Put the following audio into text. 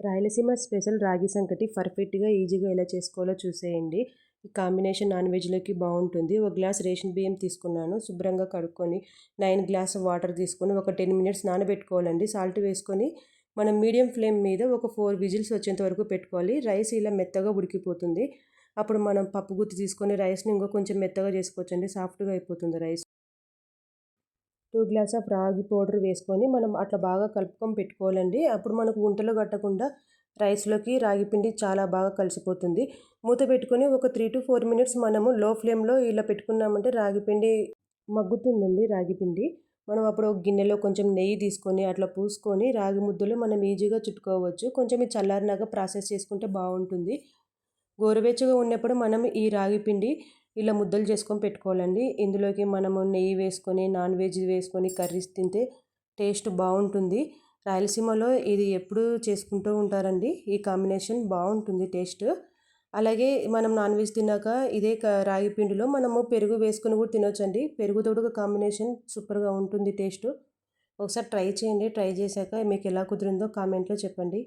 Rayalaseema special రాగి సంకటి పర్ఫెక్ట్గా ఈజీగా ఎలా చేసుకోవాలో చూసేయండి. ఈ కాంబినేషన్ నాన్ వెజ్లోకి బాగుంటుంది. ఒక గ్లాస్ రేషన్ బియ్యం తీసుకున్నాను. శుభ్రంగా కడుక్కొని నైన్ గ్లాస్ వాటర్ తీసుకొని ఒక టెన్ మినిట్స్ నానబెట్టుకోవాలండి. సాల్ట్ వేసుకొని మనం మీడియం ఫ్లేమ్ మీద ఒక ఫోర్ విజిల్స్ వచ్చేంత వరకు పెట్టుకోవాలి. రైస్ ఇలా మెత్తగా ఉడికిపోతుంది. అప్పుడు మనం పప్పు గుత్తి తీసుకొని రైస్ని ఇంకా కొంచెం మెత్తగా చేసుకోవచ్చండి. సాఫ్ట్గా అయిపోతుంది rice. Two glass of ragi powder వేసుకొని మనం అట్లా బాగా కలుపుకొని పెట్టుకోవాలండి. అప్పుడు మనకు గుంటలు కట్టకుండా రైస్లోకి రాగి పిండి చాలా బాగా కలిసిపోతుంది. మూత పెట్టుకొని ఒక త్రీ టు ఫోర్ మినిట్స్ మనము లో ఫ్లేమ్లో ఇలా పెట్టుకున్నామంటే రాగి పిండి మగ్గుతుందండి రాగి పిండి. మనం అప్పుడు ఒక గిన్నెలో కొంచెం నెయ్యి తీసుకొని అట్లా పూసుకొని రాగి ముద్దలు మనం ఈజీగా చుట్టుకోవచ్చు. కొంచెం ఈ చల్లారినాక ప్రాసెస్ చేసుకుంటే బాగుంటుంది. గోరువెచ్చగా ఉన్నప్పుడు మనం ఈ రాగి పిండి ఇలా ముద్దలు చేసుకొని పెట్టుకోవాలండి. ఇందులోకి మనము నెయ్యి వేసుకొని నాన్ వెజ్ వేసుకొని కర్రీస్ తింటే టేస్ట్ బాగుంటుంది. రాయలసీమలో ఇది ఎప్పుడు చేసుకుంటూ ఉంటారండి. ఈ కాంబినేషన్ బాగుంటుంది టేస్ట్. అలాగే మనం నాన్ వెజ్ తిన్నాక ఇదే రాగి పిండిలో మనము పెరుగు వేసుకొని కూడా తినొచ్చండి. పెరుగు తోడుగా కాంబినేషన్ సూపర్గా ఉంటుంది టేస్ట్. ఒకసారి ట్రై చేయండి. ట్రై చేశాక మీకు ఎలా కుదిరిందో కామెంట్లో చెప్పండి.